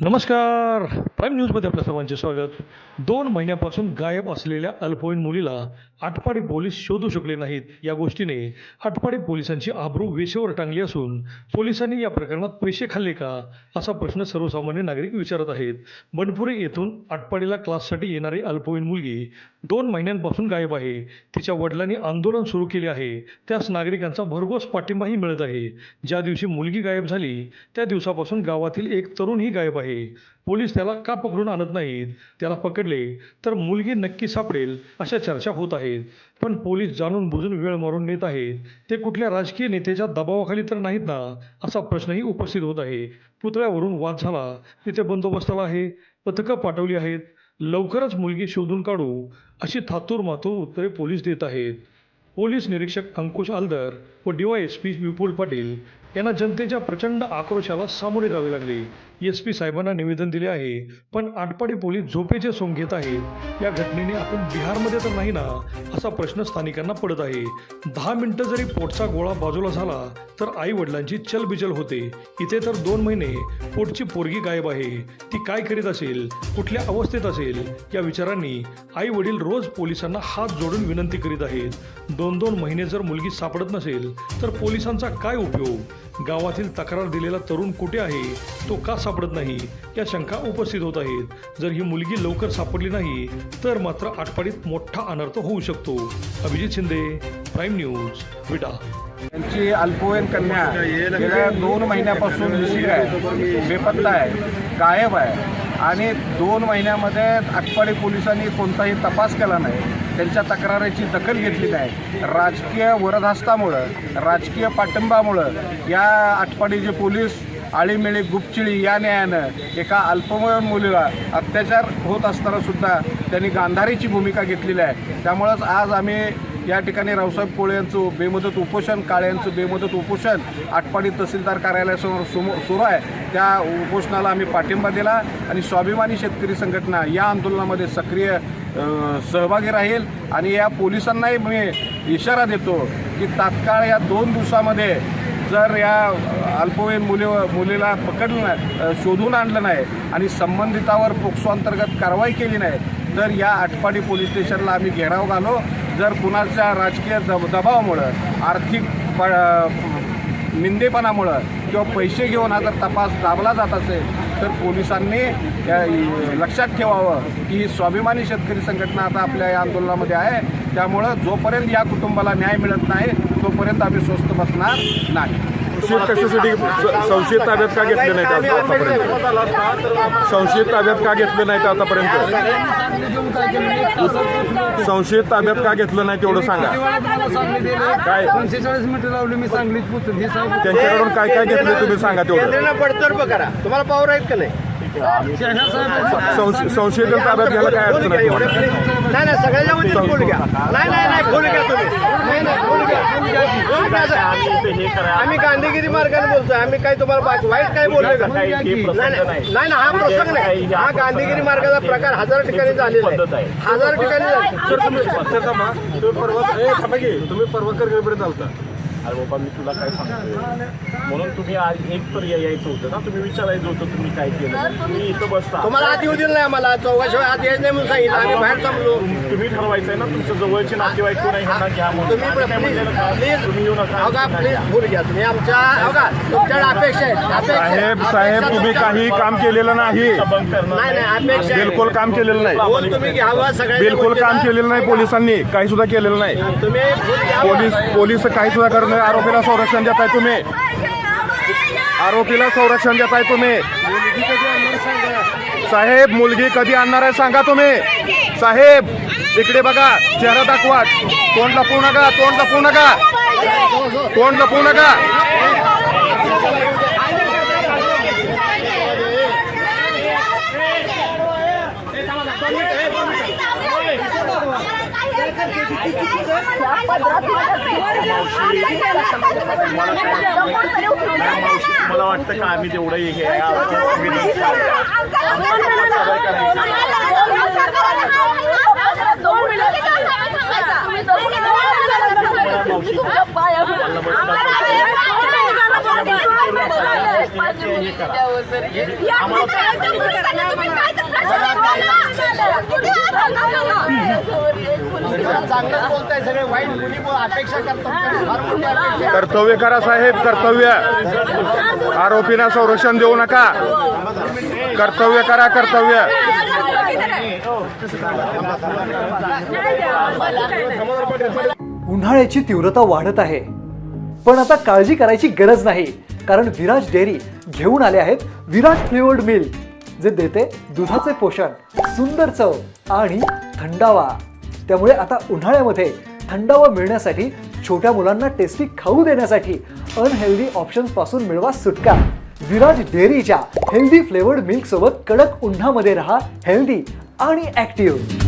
नमस्कार. प्राईम न्यूजमध्ये आपल्या सर्वांचे स्वागत. दोन महिन्यापासून गायब असलेल्या अल्पवयीन मुलीला आटपाडी पोलीस शोधू शकले नाहीत. या गोष्टीने आटपाडी पोलिसांची आबरू वेशेवर टांगली असून पोलिसांनी या प्रकरणात पैसे खाल्ले का? असा प्रश्न सर्वसामान्य नागरिक विचारत आहेत. बनपुरी येथून आटपाडीला क्लाससाठी येणारी अल्पवयीन मुलगी दोन महिन्यांपासून गायब आहे. तिच्या वडिलांनी आंदोलन सुरू केले आहे. त्यास नागरिकांचा भरघोस पाठिंबाही मिळत आहे. ज्या दिवशी मुलगी गायब झाली त्या दिवसापासून गावातील एक तरुणही गायब आहे. आहे. पोलीस त्याला का पकडून आणत नाहीत. त्याला पकडले तर मुलगी नक्की सापडेल अशा चर्चा होत आहेत. पण पोलीस जाणून बुजून वेळ मारून नेत आहेत. ते कुठल्या राजकीय नेत्याच्या दबावाखाली तर नाहीत ना असा प्रश्नही उपस्थित होत आहे. पुतळ्यावरून वाद झाला. तिथे बंदोबस्ताला आहे. पथकं पाठवली आहेत. लवकरच मुलगी शोधून काढू अशी थातूर मातूर उत्तरे पोलीस देत आहेत. पोलीस निरीक्षक अंकुश आलदर व D Y S P Vipul Patil यांना जनतेच्या प्रचंड आक्रोशाला सामोरे जावे लागले. एस पी साहेबांना निवेदन दिले आहे पण आटपाडी पोलीस झोपेचे सोंग घेत आहेत. या घटनेने आपण बिहारमध्ये तर नाही ना असा प्रश्न स्थानिकांना पडत आहे. दहा मिनिटं जरी पोटचा गोळा बाजूला झाला तर आई वडिलांची चलबिचल होते. इथे तर दोन महिने पोटची पोरगी गायब आहे. ती काय करीत असेल कुठल्या अवस्थेत असेल या विचारांनी आई वडील रोज पोलिसांना हात जोडून विनंती करीत आहेत. दोन दोन महिने जर मुलगी सापडत नसेल तर पोलिसांचा काय उपयोग? गावातील तक्रार दिलेला तरुण कुठे आहे तो का सापडत नाही या शंका उपस्थित होत आहेत. जर ही मुलगी लवकर सापडली नाही तर मात्र आटपाडीत मोठा अनर्थ होऊ शकतो. Abhijit Shinde prime news Vita. त्यांची अल्पवयीन कन्या गेल्या दोन महिन्यापासून मिसिंग आहे बेपत्ता आहे गायब आहे. आणि दोन महिन्यामध्ये आटपाडी पोलिसांनी कोणताही तपास केला नाही. त्यांच्या तक्रारीची दखल घेतली नाही. राजकीय वरदहस्तामुळं राजकीय पाठिंबामुळं या आटपाडीचे पोलीस आळीमिळी गुपचिळी या न्यायानं एका अल्पवयीन मुलीला अत्याचार होत असताना सुद्धा त्यांनी गांधारीची भूमिका घेतलेली आहे. त्यामुळंच आज आम्ही या ठिकाणी रावसाहेब कोळे यांचं बेमुदत उपोषण काळे यांचं बेमुदत उपोषण आटपाडी तहसीलदार कार्यालयासमोर सुमो सुरू आहे. त्या उपोषणाला आम्ही पाठिंबा दिला आणि स्वाभिमानी शेतकरी संघटना या आंदोलनामध्ये सक्रिय सहभागी राहील आणि या पोलिसांनाही मी इशारा देतो की तात्काळ या दोन दिवसामध्ये जर या अल्पवयीन मुली मुलीला पकडलं नाही शोधून आणलं नाही आणि संबंधितावर पोक्सो अंतर्गत कारवाई केली नाही तर या आटपाडी पोलीस स्टेशनला आम्ही घेराव घालो. जर कुणाच्या राजकीय दब दबावामुळं आर्थिक प निंदेपणामुळं किंवा पैसे घेऊन हा जर तपास दाबला जात असेल तर पोलिसांनी या- लक्षात ठेवावं की ही स्वाभिमानी शेतकरी संघटना आता आपल्या या आंदोलनामध्ये आहे. त्यामुळं जोपर्यंत या कुटुंबाला न्याय मिळत नाही तोपर्यंत आम्ही स्वस्त बसणार नाही. संशयित कशासाठी संशयित ताब्यात का घेतले नाहीत आज- आतापर्यंत? संशयित ताब्यात का घेतलं नाहीत आतापर्यंत? संशयित ताब्यात का घेतलं नाही तेवढं सांगा. काय? पंचेचाळीस मिनिटं लावली मी सांगलीत पोचून हे त्यांच्याकडून काय काय घेतलं तुम्ही सांगा तेवढं. केंद्रांना बडतर्फ करा तुम्हाला पावर आहेत का नाही? संशय- संशयित ताब्यात घ्यायला काय अडचण आहे तुम्हाला? नाही नाही सगळ्याच्या वतीने बोल घ्या. नाही नाही नाही बोल घ्या तुम्ही. नाही नाही. आम्ही गांधीगिरी मार्गाने बोलतोय. आम्ही काय तुम्हाला वाईट काय बोलतोय का नाही नाही नाही ना हा प्रसंग नाही. हा गांधीगिरी मार्गाचा प्रकार हजार ठिकाणी झालेला आहे. हजार ठिकाणी तुम्ही परवा ए, थांबा की. तुम्ही परवा करगडपर्यंत आलता. अरे बाबा मी तुला काय सांगतोय? म्हणून तुम्ही आज एक तर या- यायचं होतं ना तुम्ही विचारायचं होतं तुम्ही काय केलं. तुम्ही इथं बसता तुम्हाला आत येऊ दिलं नाही आम्हाला चौघाशिवाय आत यायचं नाही म्हणून सांगितलं. आम्ही बाहेर थांबलो. तुम- तुम्ही ठरवायचंय ना तुमच्या जवळचे नातेवाईक कोण आहे ह्यांना घ्या म्हणून. तुम्ही आम्ही काय म्हणलेलं का? प्लीज तुम्ही येऊ नका. अवघा प्लीज बोल घ्या तुम्ही. आमच्या अवघा तुमच्याकडे अपेक्षा आहेत. अपेक्षा आहेत. साहेब साहेब अपेक्षा तुम्ही काही काम केलेलं नाही. बंद करणार नाही नाही अपेक्षा आहे. बिलकुल काम केलेलं नाही. बोल तुम्ही घ्यावा सगळ्या बिलकुल काम केलेलं नाही पोलिसांनी. काही सुद्धा केलेलं नाही. तुम्ही बोल घ्यावा. पोलीस पोलीस काही सुद्धा करत तुम्ही आरोपीला संरक्षण देताय तुम्ही. आरोपीला संरक्षण देताय तुम्ही. साहेब मुलगी कधी आणणार आहे सांगा तुम्ही. साहेब इकडे बघा चेहरा दाखवा. तोंड लपवू नका तोंड लपवू नका. तोंड लपवू नका. मला वाटतं का आम्ही तेवढं हे आहे चांगलं बोलताय सगळे वाईट मुली अपेक्षा करतात कर्तव्य करा साहेब कर्तव्य. आरोपींना संरक्षण देऊ नका. कर्तव्य करा कर्तव्य. उन्हाळ्याची तीव्रता वाढत आहे. पण आता काळजी करायची गरज नाही कारण विराज डेअरी घेऊन आले आहेत विराज फ्लेवर्ड मिल्क जे देते दुधाचे पोषण सुंदर चव आणि थंडावा. त्यामुळे आता उन्हाळ्यामध्ये थंडावा मिळण्यासाठी छोट्या मुलांना टेस्टी खाऊ देण्यासाठी अनहेल्दी ऑप्शन्सपासून मिळवा सुटका. विराज डेअरीच्या हेल्दी फ्लेवर्ड मिल्क सोबत कडक उन्हामध्ये रहा हेल्दी आणि ऍक्टिव्ह